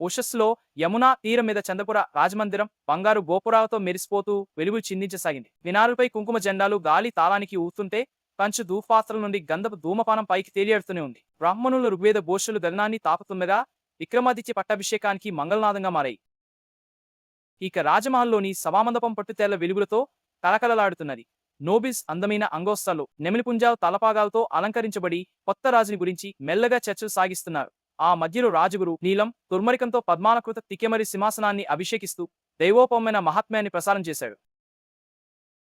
ఉషస్సులో యమునా తీరం మీద చంద్రపుర రాజమందిరం బంగారు గోపురాలతో మెరిసిపోతూ వెలుగులు చిందించసాగింది. వినారుపై కుంకుమ జెండాలు గాలి తాళానికి ఊతుంటే పంచు దూపాత్రల నుండి గంధపు ధూమపానం పైకి తేలియాడుతూనే ఉంది. బ్రాహ్మణుల ఋగ్వేద ఘోషులు గగనాన్ని తాపుతుండగా విక్రమాదిత్య పట్టాభిషేకానికి మంగళనాదంగా మారాయి. ఇక రాజమహల్లోని సభామండపం పట్టుతేళ్ళ వెలుగులతో కలకలలాడుతున్నది నోబిస్ అందమైన అంగోస్తాలు నెమిలిపుంజాలు తలపాగాలతో అలంకరించబడి కొత్త రాజుని గురించి మెల్లగా చర్చలు సాగిస్తున్నారు. ఆ మధ్యలో రాజుగురు నీలం దుర్మరికంతో పద్మాలకృత తికెమరి సింహాసనాన్ని అభిషేకిస్తూ దైవోపమైన మహాత్మ్యాన్ని ప్రసారం చేశాడు.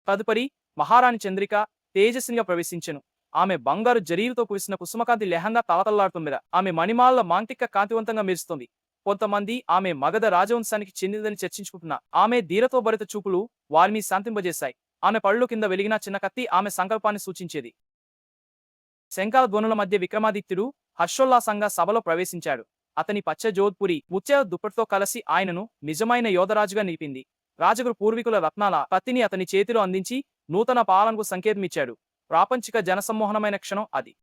తదుపరి మహారాణి చంద్రిక తేజస్సునిగా ప్రవేశించెను. ఆమె బంగారు జరీలతో కురిసిన కుసుమకాంతి లెహంగా తలతల్లాడుతుందిరా ఆమె మణిమాల మాంటిక కాంతివంతంగా మెరుస్తుంది. కొంతమంది ఆమె మగధ రాజవంశానికి చెందిందని చర్చించుకుంటున్నా ఆమె ధీరతో భరిత చూపులు వారిని శాంతింపజేశాయి. ఆమె పళ్ళు కింద వెలిగిన చిన్న కత్తి ఆమె సంకల్పాన్ని సూచించేది. శంకాల ధ్వనుల మధ్య విక్రమాదిత్యుడు హర్షోల్లాసంగా సభలో ప్రవేశించాడు. అతని పచ్చ జోధ్పురి ముత్య దుప్పటితో కలిసి ఆయనను నిజమైన యోధరాజుగా నిలిపింది. రాజగురు పూర్వీకుల రత్నాల పత్తిని అతని చేతిలో అందించి నూతన పాలనకు సంకేతమిచ్చాడు. ప్రాపంచిక జనసమ్మోహనమైన క్షణం అది.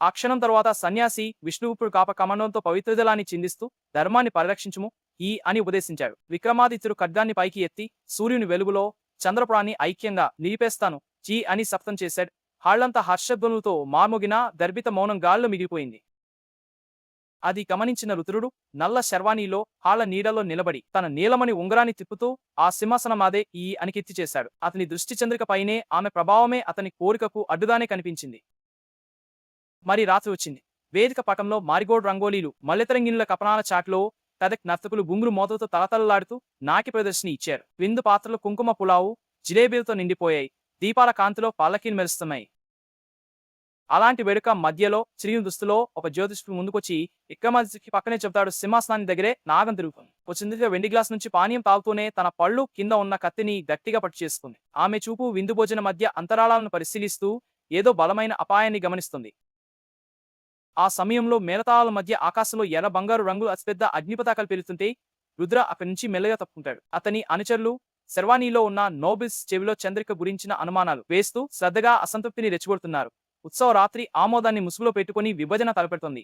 ఆ క్షణం తర్వాత సన్యాసి విష్ణువుపుడు కాప కమండంతో పవిత్రజలాన్ని చిందిస్తూ ధర్మాన్ని పరిరక్షించుము ఈ అని ఉపదేశించాడు. విక్రమాదిత్యుడు ఖడ్గాన్ని పైకి ఎత్తి సూర్యుని వెలుగులో చంద్రపురాన్ని ఐక్యంగా నిలిపేస్తాను చీ అని సప్తం చేశాడు. హాళ్ళంతా హర్షధ్వనులతో మార్మొగిన దర్భిత మౌనం గాల్లో మిగిలిపోయింది. అది గమనించిన రుద్రుడు నల్ల శర్వాణిలో హాళ్ళ నీడలో నిలబడి తన నీలమణి ఉంగరాన్ని తిప్పుతూ ఆ సింహాసనమాదే ఈ ఈ అనికెత్తి చేశాడు. అతని దృష్టి చంద్రిక పైనే ఆమె ప్రభావమే అతని కోరికకు అడ్డుగానే కనిపించింది. మరి రాత్రి వచ్చింది. వేదిక పటంలో మారిగోడ్ రంగోలీలు మల్లెతరంగినుల కపనాల చాట్లో కథక్ నర్తకులు గుంగురు మోతతో తలతలలాడుతూ నాకి ప్రదర్శిని ఇచ్చారు. విందు పాత్రలు కుంకుమ పులావు జిలేబీలతో నిండిపోయాయి. దీపాల కాంతిలో పల్లకీలు మెరుస్తున్నాయి. అలాంటి వేడుక మధ్యలో చిరిగిన దుస్తులో ఒక జ్యోతిష్కుడు ముందుకొచ్చి విక్రమాదిత్యకి పక్కనే చెబుతాడు సింహాసనాన్ని దగ్గరే నాగం తిరుగుతుంది. వచ్చింది వెండి గ్లాస్ నుంచి పానీయం తాగుతూనే తన పళ్ళు కింద ఉన్న కత్తిని గట్టిగా పట్టు చేసుకుంది. ఆమె చూపు విందు భోజన మధ్య అంతరాళాలను పరిశీలిస్తూ ఏదో బలమైన అపాయాన్ని గమనిస్తుంది. ఆ సమయంలో మేళతాళాల మధ్య ఆకాశంలో ఎర్ర బంగారు రంగులు అతిపెద్ద అగ్నిపతాకాలు పెరుగుతుంటే రుద్ర అక్కడి నుంచి మెల్లగా తప్పుకుంటాడు. అతని అనుచరులు శర్వాణిలో ఉన్న నోబిల్స్ చెవిలో చంద్రిక గురించిన అనుమానాలు వేస్తూ శ్రద్ధగా అసంతృప్తిని రెచ్చగొడుతున్నారు ఉత్సవ రాత్రి ఆమోదాన్ని ముసుగులో పెట్టుకుని విభజన తలపెడుతుంది.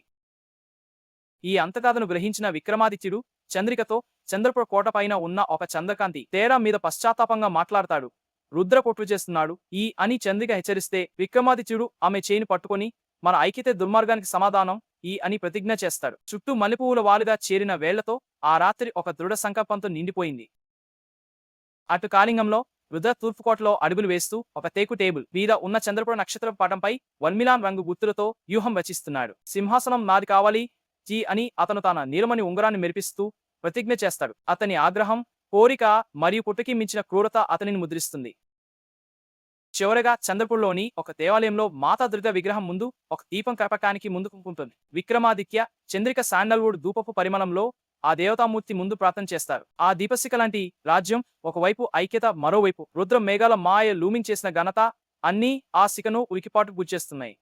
ఈ అంతకాదను గ్రహించిన విక్రమాదిత్యుడు చంద్రికతో చంద్రపుర కోటపైన ఉన్న ఒక చంద్రకాంతి తేరా మీద పశ్చాత్తాపంగా మాట్లాడతాడు. రుద్ర పొట్టు చేస్తున్నాడు. ఈ అని చంద్రిక హెచ్చరిస్తే విక్రమాదిత్యుడు ఆమె చేయిని పట్టుకొని మన ఐక్యత దుర్మార్గానికి సమాధానం ఈ అని ప్రతిజ్ఞ చేస్తాడు. చుట్టూ మల్లెపువ్వుల వాలుగా చేరిన వేళ్ళతో ఆ రాత్రి ఒక దృఢ సంకల్పంతో నిండిపోయింది. అటు కాళింగంలో రుద్ర తూర్పుకోటలో అడుగులు వేస్తూ ఒక తేకు టేబుల్ మీద ఉన్న చంద్రపుర నక్షత్ర పటంపై వన్మిలాన్ రంగు గుర్తులతో వ్యూహం రచిస్తున్నాడు. సింహాసనం నాది కావాలి జీ అని అతను తన నీలమణి ఉంగరాన్ని మెరిపిస్తూ ప్రతిజ్ఞ చేస్తాడు. అతని ఆగ్రహం కోరిక మరియు పుట్టుకి మించిన క్రూరత అతనిని ముద్రిస్తుంది. చివరగా చంద్రపూర్లోని ఒక దేవాలయంలో మాతా దుర్గ విగ్రహం ముందు ఒక దీపం కరపకానికి ముందుకుంటుంది. విక్రమాదిత్య చంద్రిక శాండల్వుడ్ ధూపపు పరిమళంలో ఆ దేవతామూర్తి ముందు ప్రార్థన చేస్తారు. ఆ దీపశిఖ లాంటి రాజ్యం ఒకవైపు ఐక్యత మరోవైపు రుద్ర మేఘాల మాయ లూమింగ్ చేసిన ఘనత అన్నీ ఆ శిఖను ఉలికిపాటు గుర్చేస్తున్నాయి.